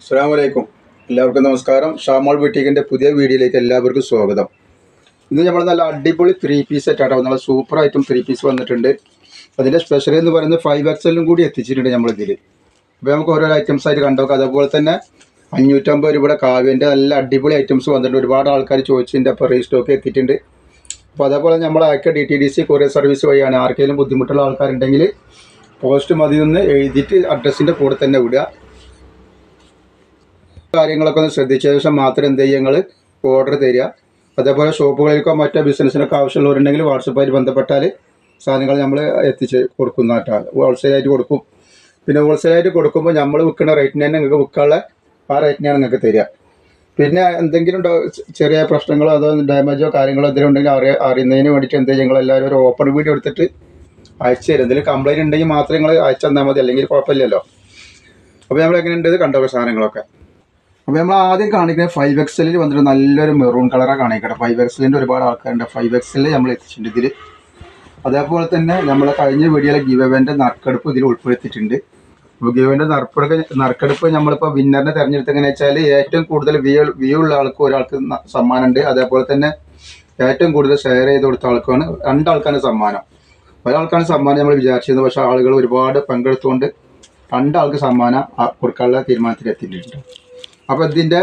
അസ്സാം വലൈക്കും എല്ലാവർക്കും നമസ്കാരം. ഷാമോൾ ബുട്ടീക്കിന്റെ പുതിയ വീഡിയോയിലേക്ക് എല്ലാവർക്കും സ്വാഗതം. ഇന്ന് നമ്മൾ നല്ല അടിപൊളി ത്രീ പീസ് സെറ്റാട്ടോ നല്ല സൂപ്പർ ഐറ്റം ത്രീ പീസ് വന്നിട്ടുണ്ട്. അതിന്റെ സ്പെഷ്യൽ എന്ന് പറയുന്നത് ഫൈവ് എക്സലും കൂടി എത്തിച്ചിട്ടുണ്ട് നമ്മളിതിൽ അപ്പോൾ നമുക്ക് ഓരോ ഐറ്റംസ് ആയിട്ട് കണ്ടോക്കാം അതുപോലെ തന്നെ അഞ്ഞൂറ്റമ്പത് രൂപയുടെ കാവ്യന്റെ നല്ല അടിപൊളി ഐറ്റംസ് വന്നിട്ടുണ്ട്. ഒരുപാട് ആൾക്കാർ ചോദിച്ചതിന്റെ അപ്പോൾ റീസ്റ്റോക്ക് എത്തിയിട്ടുണ്ട്. അപ്പോൾ അതേപോലെ നമ്മൾ അയക്കുക D T D C courier service വഴിയാണ്. ആർക്കെങ്കിലും ബുദ്ധിമുട്ടുള്ള ആൾക്കാരുണ്ടെങ്കിൽ പോസ്റ്റ് മതി നിന്ന് എഴുതിയിട്ട് അഡ്രസ്സിന്റെ കൂടെ തന്നെ വിടുക. കാര്യങ്ങളൊക്കെ ഒന്ന് ശ്രദ്ധിച്ച ശേഷം മാത്രം എന്ത് ചെയ്യുക? ഓർഡർ തരിക. അതേപോലെ ഷോപ്പുകളിലേക്കോ മറ്റോ ബിസിനസ്സിനൊക്കെ ആവശ്യമുള്ളവരുണ്ടെങ്കിൽ വാട്സപ്പായിട്ട് ബന്ധപ്പെട്ടാൽ സാധനങ്ങൾ നമ്മൾ എത്തിച്ച് കൊടുക്കുന്ന കേട്ടോ ഹോൾസെയിലായിട്ട് കൊടുക്കും. പിന്നെ ഹോൾസെയിലായിട്ട് കൊടുക്കുമ്പോൾ നമ്മൾ വിൽക്കുന്ന റേറ്റിന് തന്നെ നിങ്ങൾക്ക് വിൽക്കാനുള്ള ആ റേറ്റിനാണ് നിങ്ങൾക്ക് തരിക. പിന്നെ എന്തെങ്കിലും ചെറിയ പ്രശ്നങ്ങളോ അതോ ഡാമേജോ കാര്യങ്ങളോ എന്തെങ്കിലും ഉണ്ടെങ്കിൽ അറിയ അറിയുന്നതിന് വേണ്ടിയിട്ട് എന്ത് ഞങ്ങൾ എല്ലാവരും ഒരു ഓപ്പൺ വീഡിയോ എടുത്തിട്ട് അയച്ചു തരും. എന്തെങ്കിലും കംപ്ലൈന്റ് ഉണ്ടെങ്കിൽ മാത്രം നിങ്ങൾ അയച്ചു തന്നാൽ മതി. അല്ലെങ്കിൽ കുഴപ്പമില്ലല്ലോ. അപ്പോൾ നമ്മൾ എങ്ങനെയുണ്ട് കണ്ടോ സാധനങ്ങളൊക്കെ. അപ്പോൾ നമ്മൾ ആദ്യം കാണിക്കുന്നത് ഫൈവ് എക്സലിൽ വന്നിട്ട് നല്ലൊരു മെറൂൺ കളറാണ് കാണിക്കട്ടെ. ഫൈവ് എക്സലിന്റെ ഒരുപാട് ആൾക്കാരുണ്ട്. ഫൈവ് എക്സലിൽ നമ്മൾ എത്തിച്ചിട്ടുണ്ട് ഇതിൽ അതേപോലെ തന്നെ നമ്മൾ കഴിഞ്ഞ വീഡിയോയിലെ ഗിവവേന്റെ നറുക്കെടുപ്പ് ഇതിൽ ഉൾപ്പെടുത്തിയിട്ടുണ്ട്. അപ്പോൾ ഗിവവേന്റെ നറുക്കെടുപ്പ് നറുക്കെടുപ്പ് നമ്മളിപ്പോൾ വിന്നറിനെ തിരഞ്ഞെടുത്ത് എങ്ങനെ വെച്ചാൽ ഏറ്റവും കൂടുതൽ വ്യൂ വ്യൂ ഉള്ള ആൾക്ക് ഒരാൾക്ക് സമ്മാനമുണ്ട് അതേപോലെ തന്നെ ഏറ്റവും കൂടുതൽ ഷെയർ ചെയ്ത് കൊടുത്ത ആൾക്കാണ് രണ്ടാൾക്കാണ് സമ്മാനം. ഒരാൾക്കാണ് സമ്മാനം നമ്മൾ വിചാരിച്ചിരുന്നത് പക്ഷേ ആളുകൾ ഒരുപാട് പങ്കെടുത്തുകൊണ്ട് രണ്ടാൾക്ക് സമ്മാനം കൊടുക്കാനുള്ള തീരുമാനത്തിൽ എത്തിയിട്ടുണ്ട് അപ്പോൾ ഇതിന്റെ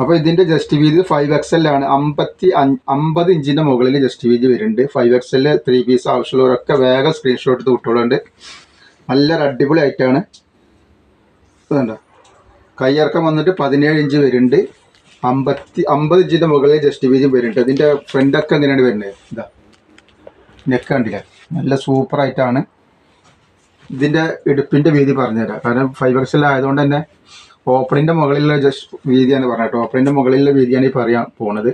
അപ്പോൾ ഇതിന്റെ ജസ്റ്റ് വീതി ഫൈവ് എക്സ് എൽ ആണ്. അമ്പത്തി അമ്പത് ഇഞ്ചിന്റെ മുകളിൽ ജസ്റ്റ് വീതി വരുന്നുണ്ട്. Five X L three piece ആവശ്യമുള്ളവരൊക്കെ വേഗം സ്ക്രീൻഷോട്ട് എടുത്ത് വിട്ടോളുണ്ട്. നല്ലൊരു അടിപൊളി ആയിട്ടാണ് ഇതുണ്ടോ കയ്യിറക്കം വന്നിട്ട് പതിനേഴ് ഇഞ്ച് വരുന്നുണ്ട്. അമ്പത്തി അമ്പത് ഇഞ്ചിന്റെ മുകളിൽ ജസ്റ്റ് വീതി വരുന്നുണ്ട്. ഇതിന്റെ ഫ്രണ്ടൊക്കെ എങ്ങനെയാണ് വരുന്നത്? ഇതാ. നെക്ക് കണ്ടില്ല? നല്ല സൂപ്പറായിട്ടാണ് ഇതിന്റെ ഇടുപ്പിന്റെ വീതി പറഞ്ഞുതരാം. കാരണം ഫൈവ് എക്സ് എൽ ആയതുകൊണ്ട് തന്നെ ഓപ്പണിന്റെ മുകളിലുള്ള ജസ്റ്റ് വീതിയാണ് പറഞ്ഞത്. ഓപ്പണിന്റെ മുകളിലുള്ള വീതിയാണ് ഈ പറയാൻ പോണത്.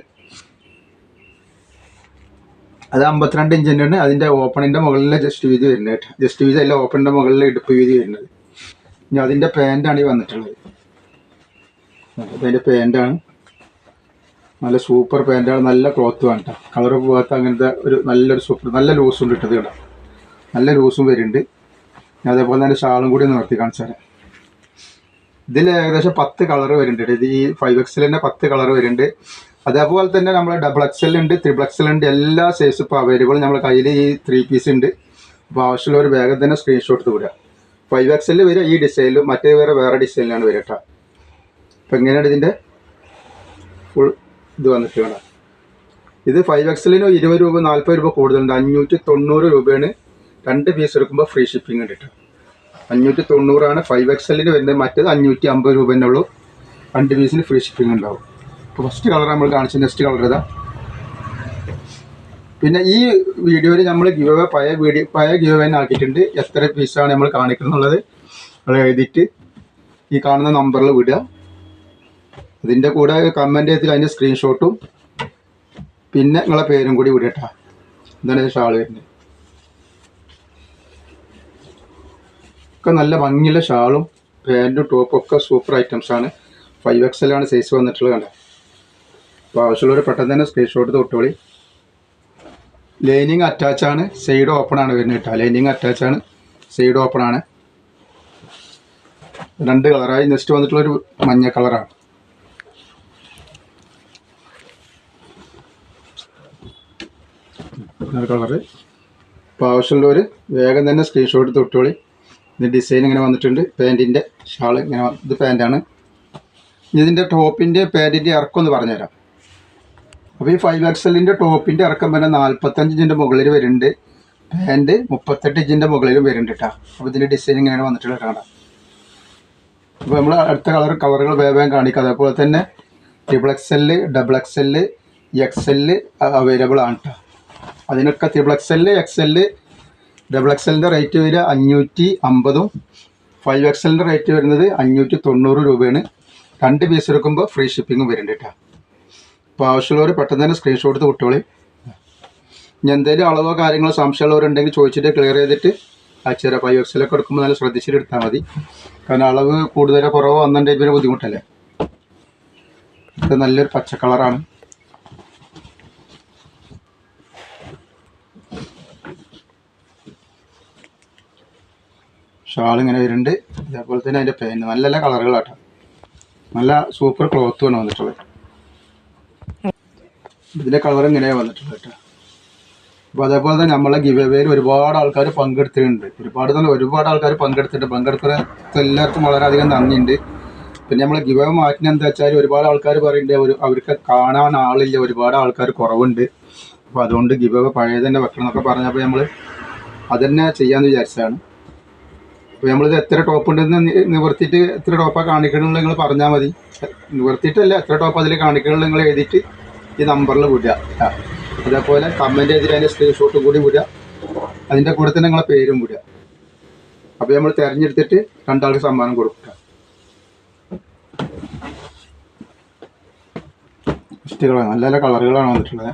അത് അമ്പത്തിരണ്ട് ഇഞ്ചിന്റെയാണ് അതിന്റെ ഓപ്പണിന്റെ മുകളിലെ ജസ്റ്റ് വീതി വരുന്നത് കേട്ടോ. ജസ്റ്റ് വീതി അല്ല ഓപ്പണിന്റെ മുകളിലെ ഇടുപ്പ് വീതി വരുന്നത്. ഇനി അതിന്റെ പാന്റാണ് ഈ വന്നിട്ടുള്ളത്. അതിന്റെ പാന്റാണ് നല്ല സൂപ്പർ പാന്റാണ് നല്ല ക്ലോത്ത് വേണ്ട കളർ പോകാത്ത അങ്ങനത്തെ ഒരു നല്ലൊരു സൂപ്പർ നല്ല ലൂസും കിട്ടുന്നത് കേട്ടോ നല്ല ലൂസും വരുന്നുണ്ട്. അതേപോലെ തന്നെ ഷാളും കൂടി ഒന്ന് നിർത്തി കാണിച്ചു തരാം ഇതിൽ ഏകദേശം പത്ത് കളർ വരുന്നുണ്ട്. ഈ ഫൈവ് എക്സലിന്റെ പത്ത് കളർ വരുന്നുണ്ട്. അതേപോലെ തന്നെ നമ്മൾ ഡബിൾ എക്സൽ ഉണ്ട് ത്രിബിൾ എക്സൽ ഉണ്ട് എല്ലാ സൈസ് ഇപ്പോൾ അവൈലബിൾ നമ്മൾ കയ്യിൽ ഈ ത്രീ പീസ് ഉണ്ട്. അപ്പോൾ ആവശ്യമുള്ളവർ വേഗം തന്നെ സ്ക്രീൻഷോട്ട് വിടുക. ഫൈവ് എക്സലിൽ വരിക ഈ ഡിസൈനിലും മറ്റേ വേറെ വേറെ ഡിസൈനിലാണ് വരിക കേട്ടോ അപ്പോൾ എങ്ങനെയാണ് ഇതിന്റെ ഫുൾ ഇത് വന്നിട്ട് വേണം ഇത് ഫൈവ് എക്സലിന് ഇരുപത് രൂപ നാൽപ്പത് രൂപ കൂടുതലുണ്ട്. അഞ്ഞൂറ്റി തൊണ്ണൂറ് രൂപയാണ്. രണ്ട് പീസ് എടുക്കുമ്പോൾ ഫ്രീ ഷിപ്പിംഗ് ഉണ്ട് കേട്ടോ അഞ്ഞൂറ്റി തൊണ്ണൂറാണ് ഫൈവ് എക്സലിന് വരുന്നത്. മറ്റേത് അഞ്ഞൂറ്റി അമ്പത് രൂപ തന്നെ ഉള്ളൂ. രണ്ട് പീസിന് ഫ്രീ ഷിപ്പിംഗ് ഉണ്ടാവും. അപ്പോൾ ഫസ്റ്റ് കളർ നമ്മൾ കാണിച്ചത് നെക്സ്റ്റ് കളർ ഇതാ. പിന്നെ ഈ വീഡിയോയിൽ നമ്മൾ ഗിവ് അവേ പഴയ വീഡിയോ പഴയ ഗിവ് അവേ ആക്കിയിട്ടുണ്ട്. എത്ര പീസാണ് നമ്മൾ കാണിക്കുന്നുള്ളത് അത് എഴുതിയിട്ട് ഈ കാണുന്ന നമ്പറിൽ വിടുക. അതിന്റെ കൂടെ കമന്റ് ചെയ്തിട്ട് അതിന്റെ സ്ക്രീൻഷോട്ടും പിന്നെ നിങ്ങളെ പേരും കൂടി വിടട്ടാ. എന്താണ് ഷാൾ വരുന്നത്. ഒക്കെ നല്ല ഭംഗിയുള്ള ഷാളും പാന്റും ടോപ്പും ഒക്കെ സൂപ്പർ ഐറ്റംസ് ആണ്. ഫൈവ് എക്സ് ആണ് സൈസ് വന്നിട്ടുള്ളത് കണ്ടത് അപ്പോൾ ആവശ്യമുള്ളവർ പെട്ടെന്ന് തന്നെ സ്ക്രീൻഷോട്ട് തൊട്ടുപൊളി ലൈനിങ് അറ്റാച്ച് ആണ്. സൈഡ് ഓപ്പൺ ആണ് വരുന്നത് കേട്ടോ. ലൈനിങ് അറ്റാച്ച് ആണ്. സൈഡ് ഓപ്പൺ ആണ്. രണ്ട് കളറായി നെക്സ്റ്റ് വന്നിട്ടുള്ളൊരു മഞ്ഞ കളറാണ് കളറ് അപ്പോൾ ആവശ്യമുള്ളവർ വേഗം തന്നെ സ്ക്രീൻഷോട്ട് തൊട്ടോളി ഇത് ഡിസൈൻ ഇങ്ങനെ വന്നിട്ടുണ്ട്. പാന്റിന്റെ ഷാൾ ഇങ്ങനെ ഇത് പാന്റാണ് ഇതിന്റെ ടോപ്പിന്റെ പാന്റിന്റെ ഇറക്കം ഒന്ന് പറഞ്ഞുതരാം. അപ്പോൾ ഈ ഫൈവ് എക്സലിന്റെ ടോപ്പിന്റെ ഇറക്കം പിന്നെ നാൽപ്പത്തഞ്ച് ഇഞ്ചിന്റെ മുകളിൽ വരുന്നുണ്ട്. പാന്റ് മുപ്പത്തെട്ട് ഇഞ്ചിന്റെ മുകളിലും വരുന്നുണ്ട് കേട്ടോ അപ്പോൾ ഇതിന്റെ ഡിസൈൻ ഇങ്ങനെയാണ് വന്നിട്ടുള്ളത് കാണാം. അപ്പോൾ നമ്മൾ അടുത്ത കളർ കവറുകൾ വേഗം കാണിക്കാം. അതേപോലെ തന്നെ triple X double X L X available ആണ് കേട്ടോ അതിനൊക്കെ triple X L X double എക്സലിന്റെ rate വരിക അഞ്ഞൂറ്റി അമ്പതും ഫൈവ് എക്സലിന്റെ റേറ്റ് വരുന്നത് അഞ്ഞൂറ്റി തൊണ്ണൂറ് രൂപയാണ്. രണ്ട് പീസ് എടുക്കുമ്പോൾ ഫ്രീ ഷിപ്പിങ്ങും വരുന്നുണ്ട് കേട്ടോ അപ്പോൾ ആവശ്യമുള്ളവർ പെട്ടെന്ന് തന്നെ സ്ക്രീൻഷോട്ട് എടുത്ത് വിട്ടോളി. ഇനി എന്തെങ്കിലും അളവോ കാര്യങ്ങളോ സംശയമുള്ളവരുണ്ടെങ്കിൽ ചോദിച്ചിട്ട് ക്ലിയർ ചെയ്തിട്ട് അയച്ചുതരാം ഫൈവ് എക്സലൊക്കെ എടുക്കുമ്പോൾ നല്ല ശ്രദ്ധിച്ചിട്ട് എടുത്താൽ മതി. കാരണം അളവ് കൂടുതലോ കുറവോ വന്നിട്ടുണ്ടെങ്കിൽ പിന്നെ ബുദ്ധിമുട്ടല്ലേ? ഇത് നല്ലൊരു പച്ച കളറാണ് ഷാൾ ഇങ്ങനെ വരുന്നുണ്ട്. ഇതേപോലെ തന്നെ അതിന്റെ പാന്റ് നല്ല നല്ല കളറുകളാട്ടോ നല്ല സൂപ്പർ ക്ലോത്തുമാണ് വന്നിട്ടുള്ളത്. ഇതിന്റെ കളർ ഇങ്ങനെയാണ് വന്നിട്ടുള്ളത് കേട്ടോ അപ്പോൾ അതേപോലെ തന്നെ നമ്മളെ ഗിവ് അവേയിൽ ഒരുപാട് ആൾക്കാർ പങ്കെടുത്തിട്ടുണ്ട്. ഒരുപാട് നല്ല ഒരുപാട് ആൾക്കാർ പങ്കെടുത്തിട്ടുണ്ട്. പങ്കെടുക്കുന്ന എല്ലാവർക്കും വളരെയധികം നന്ദിയുണ്ട്. പിന്നെ നമ്മളെ ഗിവ് അവേ മാറ്റുന്ന എന്താ വെച്ചാൽ ഒരുപാട് ആൾക്കാർ പറയുന്നുണ്ട് ഒരു അവർക്ക് കാണാൻ ആളില്ല. ഒരുപാട് ആൾക്കാർ കുറവുണ്ട്. അപ്പോൾ അതുകൊണ്ട് ഗിവ് അവേ പഴയ തന്നെ വെക്കണം എന്നൊക്കെ പറഞ്ഞപ്പോൾ നമ്മൾ അതന്നെ ചെയ്യാമെന്ന് വിചാരിച്ചതാണ്. അപ്പോൾ നമ്മളിത് എത്ര ടോപ്പ് ഉണ്ടെന്ന് നിവർത്തിയിട്ട് എത്ര ടോപ്പാണ് കാണിക്കണമെന്ന് നിങ്ങൾ പറഞ്ഞാൽ മതി. നിവർത്തിയിട്ടല്ല എത്ര ടോപ്പ് അതിൽ കാണിക്കണമെന്ന് നിങ്ങൾ എഴുതിയിട്ട് ഈ നമ്പറിൽ വിടുക. അതേപോലെ കമന്റ് ചെയ്തിട്ട് അതിന്റെ സ്ക്രീൻഷോട്ടും കൂടി വിടുക അതിന്റെ കൂടെ തന്നെ നിങ്ങളെ പേരും വിടുക അപ്പോൾ നമ്മൾ തിരഞ്ഞെടുത്തിട്ട് രണ്ടാൾക്ക് സമ്മാനം കൊടുക്കുക ഇഷ്ടികളാണ് നല്ല നല്ല കളറുകളാണ് വന്നിട്ടുള്ളത്.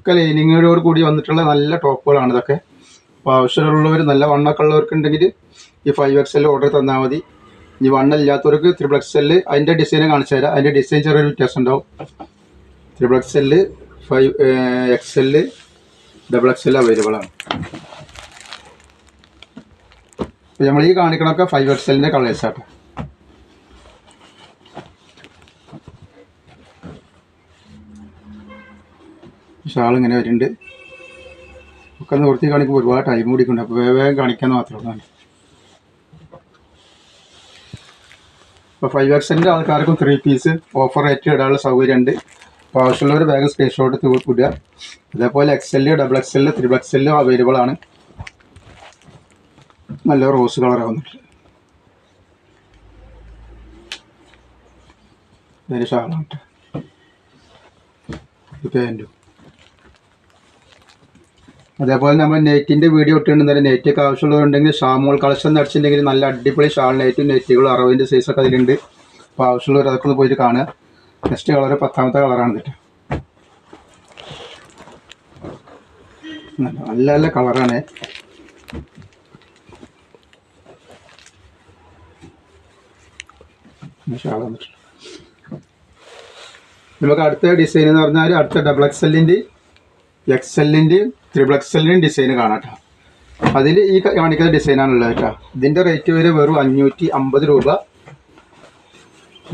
ഒക്കെ ലൈനിങ്ങോട് കൂടി വന്നിട്ടുള്ള നല്ല ടോപ്പുകളാണ് ഇതൊക്കെ. അപ്പോൾ ആവശ്യമുള്ളവർ നല്ല വണ്ണമൊക്കെ ഉള്ളവർക്ക് ഉണ്ടെങ്കിൽ ഈ ഫൈവ് എക്സ് ഓർഡർ തന്നാൽ മതി. ഇനി വണ്ണില്ലാത്തവർക്ക് ത്രിബിൾ എക്സ് എല്ല് അതിന്റെ ഡിസൈൻ കാണിച്ചു തരാം. അതിന്റെ ഡിസൈൻ ചെറിയൊരു വ്യത്യാസം ഉണ്ടാവും triple X L five X L double X L available ആണ്. നമ്മൾ ഈ കാണിക്കണമൊക്കെ ഫൈവ് എക്സ് എല്ലിന്റെ കളേഴ്സ് ഷാൾ ഇങ്ങനെ വരുന്നുണ്ട്. ഒക്കെ നിർത്തി കാണിക്കുമ്പോൾ ഒരുപാട് ടൈം കൂടിക്കുണ്ട് അപ്പോൾ വേഗം വേഗം കാണിക്കാൻ ഉള്ളൂ അപ്പോൾ ഫൈവ് എക്സിന്റെ ആൾക്കാർക്കും ത്രീ പീസ് ഓഫർ റേറ്റ് ഇടാനുള്ള സൗകര്യമുണ്ട്. അപ്പോൾ ആവശ്യമുള്ളവർ വേഗം സ്ക്രീൻഷോട്ട് വിടുക അതേപോലെ X L double X L triple X എല്ലും അവൈലബിൾ ആണ്. നല്ല റോസ് കളർ വന്നിട്ട് ഇതിന് ഷാളാണ് കേട്ടോ. പാന്റും അതേപോലെ നമ്മൾ നെറ്റിന്റെ വീഡിയോ ഇട്ടിട്ടുണ്ടെങ്കിൽ നെറ്റൊക്കെ ആവശ്യമുള്ളവരുണ്ടെങ്കിൽ ഷാമോൾ കളക്ഷൻ നടിച്ചിട്ടുണ്ടെങ്കിൽ നല്ല അടിപൊളി ഷാൾ നെറ്റും നെറ്റുകളും അറുപതിന്റെ സൈസൊക്കെ അതിലുണ്ട്. അപ്പോൾ ആവശ്യമുള്ളവർ അതൊക്കെ ഒന്ന് പോയിട്ട് കാണുക. നെക്സ്റ്റ് കളർ പത്താമത്തെ കളറാണ് കേട്ടോ. നല്ല നല്ല കളറാണ് നമുക്ക് അടുത്ത ഡിസൈൻ എന്ന് പറഞ്ഞാൽ അടുത്ത ഡബിൾ എക്സ് എല്ലിന്റെ എല്ലിന്റെയും ഡിസൈൻ കാണാം കേട്ടോ അതിൽ ഈ കാണിക്കുന്ന ഡിസൈനാണുള്ളത് കേട്ടോ. ഇതിന്റെ റേറ്റ് വരെ വെറും അഞ്ഞൂറ്റി അമ്പത് രൂപ.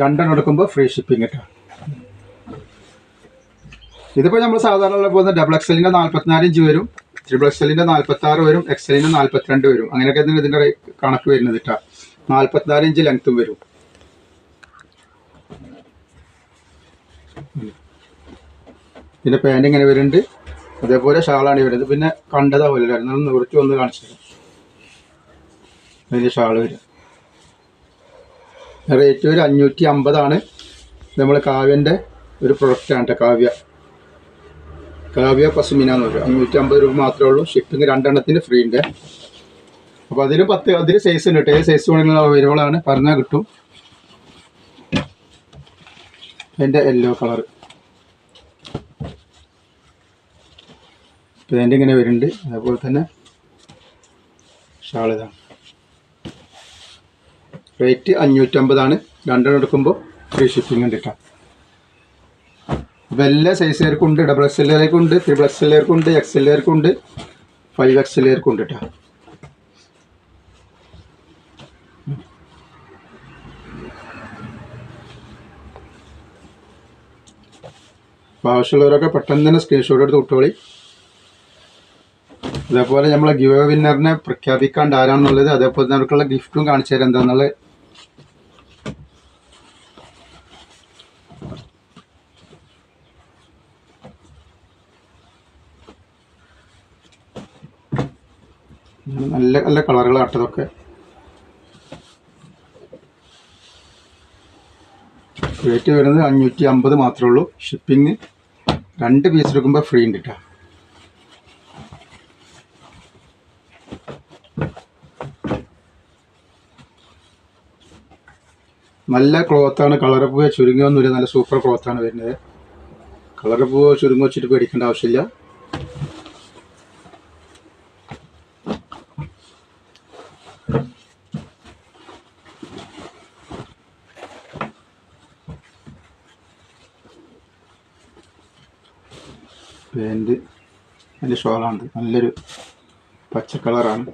രണ്ടെണ്ണം എടുക്കുമ്പോൾ ഫ്രീ ഷിപ്പിംഗ് കേട്ടോ. ഇതിപ്പോൾ നമ്മൾ സാധാരണ പോകുന്ന ഡബിൾ എക്സലിന്റെ നാൽപ്പത്തിനാല് ഇഞ്ച് വരും ത്രിബിൾ എക്സലിന്റെ നാൽപ്പത്താറ് വരും എക്സലിന്റെ നാൽപ്പത്തിരണ്ട് വരും. അങ്ങനെയൊക്കെ തന്നെ ഇതിന്റെ കണക്ക് വരുന്നത് കേട്ടോ. നാൽപ്പത്തിനാല് ഇഞ്ച് ലെങ്ത്തും വരും. പിന്നെ പാന്റ് ഇങ്ങനെ വരുന്നുണ്ട്? അതേപോലെ ഷാളാണ് വരുന്നത് പിന്നെ പോലെ എന്നാലും നിവൃത്തി ഒന്ന് കാണിച്ചു തരാം അതിന്റെ ഷാൾ വരും. റേറ്റ് ഒരു അഞ്ഞൂറ്റി അമ്പതാണ് നമ്മൾ കാവ്യന്റെ ഒരു പ്രൊഡക്റ്റാണ് കേട്ടോ കാവ്യ. കാവ്യ പസുമിന എന്ന് പറയും. അഞ്ഞൂറ്റി അമ്പത് രൂപ മാത്രമേ ഉള്ളൂ. ഷിപ്പിംഗ് രണ്ടെണ്ണത്തിന് ഫ്രീ ഉണ്ട്. അപ്പോൾ അതിന് പത്ത് അതിൽ സൈസ് ഉണ്ട് കേട്ടോ. ഏത് സൈസ് വേണമെങ്കിലും അവൈലബിൾ ആണ് പറഞ്ഞാൽ കിട്ടും. എന്റെ യെല്ലോ കളർ പാന്റ് ഇങ്ങനെ വരുന്നുണ്ട്. അതേപോലെ തന്നെ ഷാൾ ഇതാണ് റേറ്റ് അഞ്ഞൂറ്റമ്പതാണ്. രണ്ടെണ്ണം എടുക്കുമ്പോൾ ഫ്രീ ഷിപ്പിംഗ് ഉണ്ട് കേട്ടോ അപ്പോൾ എല്ലാ സൈസുകാർക്കും ഉണ്ട്. ഡബിൾ എക്സ് എല്ലാവർക്കും ഉണ്ട്. ത്രിബിൾ എക്സ് എല്ലാവർക്കും ഉണ്ട്. എക്സ് എല്ലാവർക്കും ഉണ്ട്. ഫൈവ് എക്സ് എല്ലാവർക്കും ഉണ്ട് കേട്ടോ ആവശ്യമുള്ളവരൊക്കെ പെട്ടെന്ന് തന്നെ സ്ക്രീൻഷോട്ട് എടുത്ത് വിട്ടോളി. അതേപോലെ നമ്മളെ ഗിവ് വിന്നറിനെ പ്രഖ്യാപിക്കാണ്ട് ആരാണെന്നുള്ളത് അതേപോലെ നമുക്കുള്ള ഗിഫ്റ്റും കാണിച്ചു തരാം. എന്താണെന്നുള്ളത് നല്ല നല്ല കളറുകളാട്ടോ ഇതൊക്കെ റേറ്റ് വരുന്നത് അഞ്ഞൂറ്റി അമ്പത് മാത്രമേ ഉള്ളൂ. ഷിപ്പിംഗ് രണ്ട് പീസ് എടുക്കുമ്പോൾ ഫ്രീ ഉണ്ട് കേട്ടോ നല്ല ക്ലോത്താണ് കളർ പൂവ് ചുരുങ്ങിയൊന്നുമില്ല നല്ല സൂപ്പർ ക്ലോത്താണ് വരുന്നത്. കളർ പൂവ് ചുരുങ്ങി വെച്ചിട്ട് പേടിക്കേണ്ട ആവശ്യമില്ല. പാന്റ് അതിന്റെ ഷോളാണ് നല്ലൊരു പച്ച കളറാണ്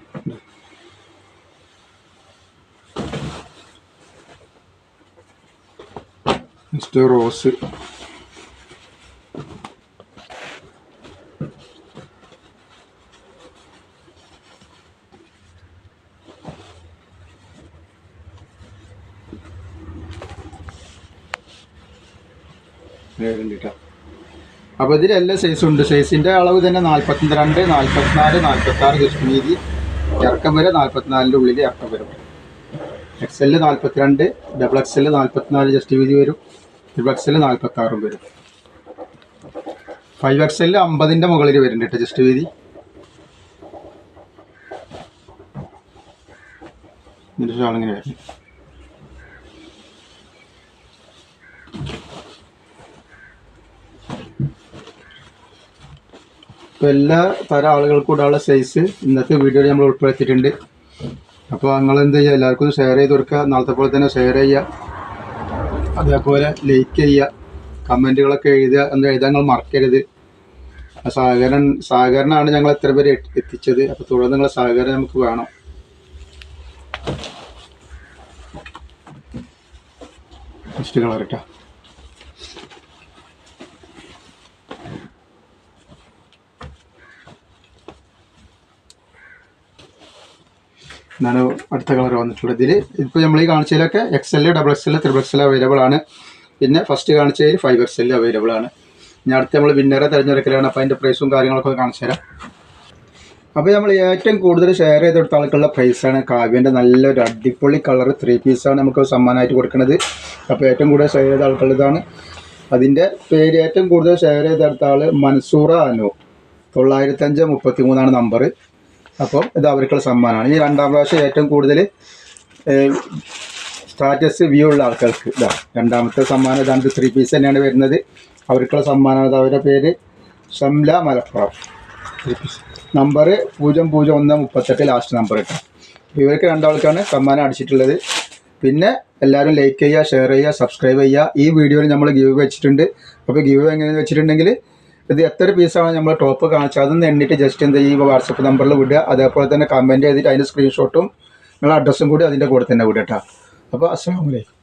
നെക്സ്റ്റ് റോസ് അപ്പോൾ ഇതിൽ എല്ലാ സൈസും ഉണ്ട്. സൈസിന്റെ അളവ് തന്നെ നാൽപ്പത്തി രണ്ട് നാൽപ്പത്തിനാല് നാൽപ്പത്തി ആറ് ജസ്റ്റ് മീതി. ഇറക്കം വരെ നാൽപ്പത്തിനാലിന്റെ ഉള്ളിൽ ഇറക്കം വരും. എക്സ് എൽ നാൽപ്പത്തിരണ്ട് ഡബിൾ എക്സ് എൽ നാൽപ്പത്തിനാല് ജസ്റ്റ് വീതി വരും. ഡബിൾ എക്സൽ എൽ നാൽപ്പത്തി ആറും വരും. ഫൈവ് എക്സ് എൽ അമ്പതിന്റെ മുകളിൽ വരുന്നുണ്ട് കേട്ടോ ജസ്റ്റ് വീതി. ഇതിന്റെ ഷാളിങ്ങനെ വരും. അപ്പോൾ എല്ലാ തരം ആളുകൾക്കും ഇടാനുള്ള സൈസ് ഇന്നത്തെ വീഡിയോയിൽ നമ്മൾ ഉൾപ്പെടുത്തിയിട്ടുണ്ട്. അപ്പോൾ നിങ്ങൾ എന്ത് ചെയ്യുക എല്ലാവർക്കും ഷെയർ ചെയ്ത് കൊടുക്കുക. നാളത്തെ പോലെ തന്നെ ഷെയർ ചെയ്യുക. അതേപോലെ ലൈക്ക് ചെയ്യുക കമന്റുകളൊക്കെ എഴുതുക എന്ന് എഴുതാൻ നിങ്ങൾ മറക്കരുത്. സഹകരണം സഹകരണമാണ് ഞങ്ങൾ എത്ര പേര് എത്തിച്ചത്. അപ്പോൾ തുടർന്ന് നിങ്ങളെ സഹകരണം നമുക്ക് വേണം. ഫസ്റ്റ് എന്നാണ് അടുത്ത കളർ വന്നിട്ടുള്ളത്. ഇതിൽ ഇപ്പോൾ നമ്മൾ ഈ കാണിച്ചതിലൊക്കെ X L double X L triple X L available ആണ്. പിന്നെ ഫസ്റ്റ് കാണിച്ചതിൽ ഫൈവ് എക്സ് എൽ അവൈലബിൾ ആണ്. ഇനി അടുത്ത് നമ്മൾ വിന്നറെ തിരഞ്ഞെടുക്കലാണ്. അപ്പോൾ അതിന്റെ പ്രൈസും കാര്യങ്ങളൊക്കെ ഒന്ന് കാണിച്ചു തരാം. അപ്പോൾ നമ്മൾ ഏറ്റവും കൂടുതൽ ഷെയർ ചെയ്ത് കൊടുത്ത ആൾക്കുള്ള പ്രൈസാണ് കാവ്യന്റെ നല്ലൊരു അടിപൊളി കളർ ത്രീ പീസാണ് നമുക്ക് സമ്മാനമായിട്ട് കൊടുക്കുന്നത്. അപ്പോൾ ഏറ്റവും കൂടുതൽ ഷെയർ ചെയ്ത ആൾക്കുള്ളതാണ് അതിന്റെ പേര് ഏറ്റവും കൂടുതൽ ഷെയർ ചെയ്തെടുത്ത ആൾ മൻസൂറ അനു. തൊള്ളായിരത്തഞ്ച് മുപ്പത്തി മൂന്നാണ് നമ്പർ അപ്പം ഇത് അവർക്കുള്ള സമ്മാനമാണ്. ഈ രണ്ടാം പ്രാവശ്യം ഏറ്റവും കൂടുതൽ സ്റ്റാറ്റസ് വ്യൂ ഉള്ള ആൾക്കാർക്ക് ഇതാ രണ്ടാമത്തെ സമ്മാനം ഇതാണ് ത്രീ പീസ് തന്നെയാണ് വരുന്നത്. അവർക്കുള്ള സമ്മാനം അവരുടെ പേര് ഷംല മലപ്പുറം. നമ്പർ പൂജ്യം പൂജ്യം ഒന്ന് മുപ്പത്തെട്ട് ലാസ്റ്റ് നമ്പർ അപ്പോൾ ഇവർക്ക് രണ്ടാൾക്കാണ് സമ്മാനം അടിച്ചിട്ടുള്ളത്. പിന്നെ എല്ലാവരും ലൈക്ക് ചെയ്യുക ഷെയർ ചെയ്യുക സബ്സ്ക്രൈബ് ചെയ്യുക. ഈ വീഡിയോയിൽ നമ്മൾ ഗിവ് വെച്ചിട്ടുണ്ട്. അപ്പോൾ ഗിവ് എങ്ങനെയെന്ന് വെച്ചിട്ടുണ്ടെങ്കിൽ ഇത് എത്ര പീസാണ് നമ്മൾ ടോപ്പ് കാണിച്ചത്? അതൊന്ന് എണ്ണിട്ട് ജസ്റ്റ് എന്ത് ചെയ്യുക വാട്സപ്പ് നമ്പറിൽ വിടുക. അതേപോലെ തന്നെ കമന്റ് ചെയ്തിട്ട് അതിന്റെ സ്ക്രീൻഷോട്ടും നിങ്ങളുടെ അഡ്രസ്സും കൂടി അതിന്റെ കൂടെ തന്നെ വിടുക കേട്ടോ അപ്പോൾ അസ്സാം വലൈക്കും